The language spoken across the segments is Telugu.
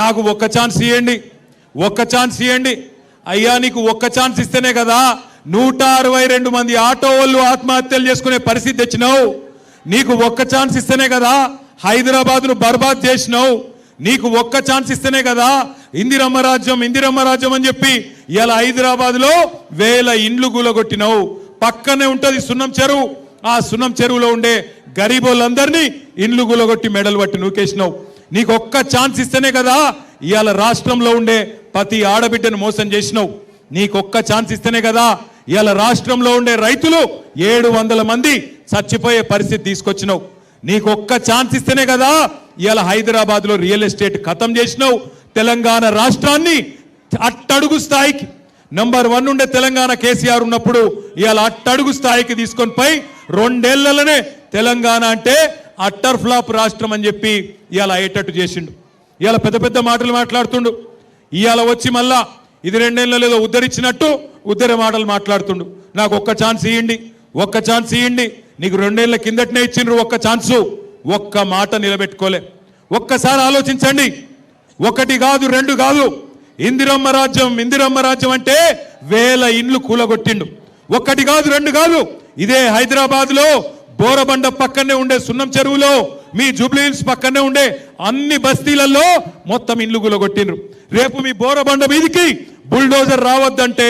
నాకు ఒక్క ఛాన్స్ ఇవ్వండి ఒక్క ఛాన్స్ ఇవ్వండి అయ్యా నీకు ఒక్క ఛాన్స్ ఇస్తేనే కదా నూట అరవై రెండు మంది ఆటో వాళ్ళు ఆత్మహత్యలు చేసుకునే పరిస్థితి తెచ్చినావు. నీకు ఒక్క ఛాన్స్ ఇస్తేనే కదా హైదరాబాద్ను బర్బాద్ చేసినావు. నీకు ఒక్క ఛాన్స్ ఇస్తేనే కదా ఇందిరమ్మ రాజ్యం ఇందిరమ్మ రాజ్యం అని చెప్పి ఇలా హైదరాబాద్లో వేల ఇండ్లు కూలగొట్టినావు. పక్కనే ఉంటుంది సున్నం చెరువు. ఆ సున్నం చెరువులో ఉండే గరీబోళ్ళందరినీ ఇండ్లు కూలగొట్టి మెడలు పట్టి నూకేసినావు. నీకు ఒక్క ఛాన్స్ ఇస్తేనే కదా ఇవాళ రాష్ట్రంలో ఉండే ప్రతి ఆడబిడ్డను మోసం చేసినావు. నీకు ఒక్క ఛాన్స్ ఇస్తేనే కదా ఇవాళ రాష్ట్రంలో ఉండే రైతులు ఏడు వందల మంది చచ్చిపోయే పరిస్థితి తీసుకొచ్చినావు. నీకు ఒక్క ఛాన్స్ ఇస్తేనే కదా ఇవాళ హైదరాబాద్లో రియల్ ఎస్టేట్ ఖతం చేసినావు. తెలంగాణ రాష్ట్రాన్ని అట్టడుగు స్థాయికి నంబర్ వన్ ఉండే తెలంగాణ కేసీఆర్ ఉన్నప్పుడు ఇవాళ అట్టడుగు స్థాయికి తీసుకొని పోయి రెండేళ్ళలోనే తెలంగాణ అంటే అట్టర్ ఫ్లాప్ రాష్ట్రం అని చెప్పి ఇవాళ అయ్యేటట్టు చేసిండు. ఇవాళ పెద్ద పెద్ద మాటలు మాట్లాడుతుండు. ఇవాళ వచ్చి మళ్ళా ఇది రెండేళ్ళలో లేదో ఉద్ధరించినట్టు ఉద్దరి మాటలు మాట్లాడుతుండు. నాకు ఒక్క ఛాన్స్ ఇవ్వండి ఒక్క ఛాన్స్ ఇవ్వండి నీకు రెండేళ్ళ కిందటనే ఇచ్చిండ్రు ఒక్క ఛాన్సు. ఒక్క మాట నిలబెట్టుకోలే. ఒక్కసారి ఆలోచించండి. ఒకటి కాదు రెండు కాదు. ఇందిరమ్మ రాజ్యం ఇందిరమ్మ రాజ్యం అంటే వేల ఇండ్లు కూలగొట్టిండు. ఒక్కటి కాదు రెండు కాదు. ఇదే హైదరాబాద్లో బోరబండ పక్కనే ఉండే సున్నం చెరువులో మీ జూబ్లీహిల్స్ పక్కనే ఉండే అన్ని బస్తీలలో మొత్తం ఇండ్లు కూలగొట్టిండ్రు రేపు మీ బోరబండ మీదికి బుల్డోజర్ రావద్దంటే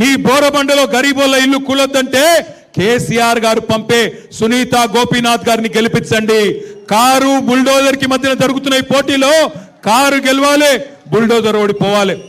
మీ బోరబండలో గరీబోళ్ళ ఇల్లు కూలొద్దంటే కేసీఆర్ గారు పంపే సునీత గోపీనాథ్ గారిని గెలిపించండి. కారు బుల్డోజర్కి మధ్యన జరుగుతున్న ఈ పోటీలో కారు గెలవాలి బుల్డోజర్ ఓడిపోవాలి.